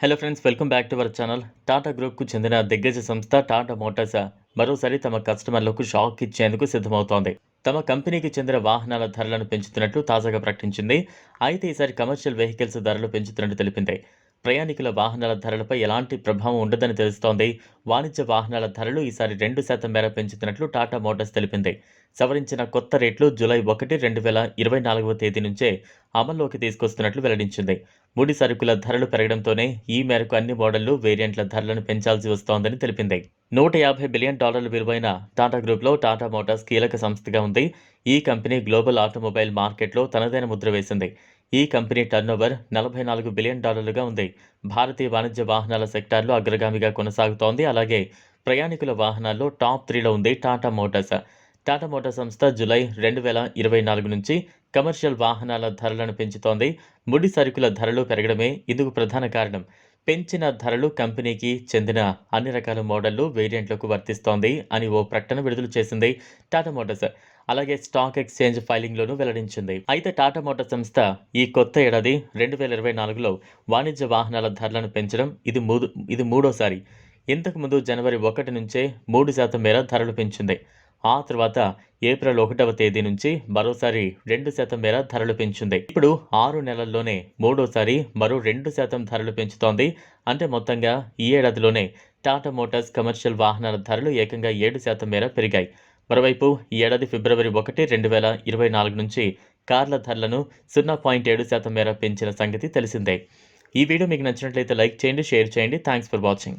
Hello friends welcome back to our channel Tata గ్రూప్కు చెందిన దిగ్గజ సంస్థ టాటా మోటార్స్ మరోసారి తమ కస్టమర్లకు షాక్ ఇచ్చేందుకు సిద్ధమవుతోంది. తమ కంపెనీకి చెందిన వాహనాల ధరలను పెంచుతున్నట్లు తాజాగా ప్రకటించింది. అయితే ఈసారి కమర్షియల్ వెహికల్స్ ధరలు పెంచుతున్నట్టు తెలిపింది. ప్రయాణికుల వాహనాల ధరలపై ఎలాంటి ప్రభావం ఉండదని తెలుస్తోంది. వాణిజ్య వాహనాల ధరలు ఈసారి రెండు శాతం మేర పెంచుతున్నట్లు టాటా మోటార్స్ తెలిపింది. సవరించిన కొత్త రేట్లు జూలై ఒకటి రెండు వేల ఇరవై నాలుగవ తేదీ నుంచే అమల్లోకి తీసుకొస్తున్నట్లు వెల్లడించింది. ముడి సరుకుల ధరలు పెరగడంతోనే ఈ మేరకు అన్ని మోడళ్ళు వేరియంట్ల ధరలను పెంచాల్సి వస్తోందని తెలిపింది. నూట యాభై బిలియన్ డాలర్ల విలువైన టాటా గ్రూప్లో టాటా మోటార్స్ కీలక సంస్థగా ఉంది. ఈ కంపెనీ గ్లోబల్ ఆటోమొబైల్ మార్కెట్లో తనదైన ముద్ర వేసింది. ఈ కంపెనీ టర్నోవర్ నలభై నాలుగు బిలియన్ డాలర్లుగా ఉంది. భారతీయ వాణిజ్య వాహనాల సెక్టార్లో అగ్రగామిగా కొనసాగుతోంది. అలాగే ప్రయాణికుల వాహనాల్లో టాప్ త్రీలో ఉంది టాటా మోటార్స్. టాటా మోటార్ సంస్థ జులై రెండు వేల ఇరవై నాలుగు నుంచి కమర్షియల్ వాహనాల ధరలను పెంచుతోంది. ముడి సరుకుల ధరలు పెరగడమే ఇందుకు ప్రధాన కారణం. పెంచిన ధరలు కంపెనీకి చెందిన అన్ని రకాల మోడళ్ళు వేరియంట్లకు వర్తిస్తోంది అని ఓ ప్రకటన విడుదల చేసింది టాటా మోటార్స్. అలాగే స్టాక్ ఎక్స్చేంజ్ ఫైలింగ్లోనూ వెల్లడించింది. అయితే టాటా మోటార్ సంస్థ ఈ కొత్త ఏడాది రెండు వేల ఇరవై నాలుగులో వాణిజ్య వాహనాల ధరలను పెంచడం ఇది మూడు ఇది మూడోసారి. ఇంతకుముందు జనవరి ఒకటి నుంచే మూడు శాతం మేర ధరలు పెంచింది. ఆ తర్వాత ఏప్రిల్ ఒకటవ తేదీ నుంచి మరోసారి రెండు శాతం మేర ధరలు పెంచింది. ఇప్పుడు ఆరు నెలల్లోనే మూడోసారి మరో రెండు శాతం ధరలు పెంచుతోంది. అంటే మొత్తంగా ఈ ఏడాదిలోనే టాటా మోటార్స్ కమర్షియల్ వాహనాల ధరలు ఏకంగా ఏడు శాతం మేర పెరిగాయి. మరోవైపు ఈ ఏడాది ఫిబ్రవరి ఒకటి రెండు వేల ఇరవై నాలుగు నుంచి కార్ల ధరలను సున్నా పాయింట్ ఏడు శాతం మేర పెంచిన సంగతి తెలిసిందే. ఈ వీడియో మీకు నచ్చినట్లయితే లైక్ చేయండి షేర్ చేయండి. Thanks for watching.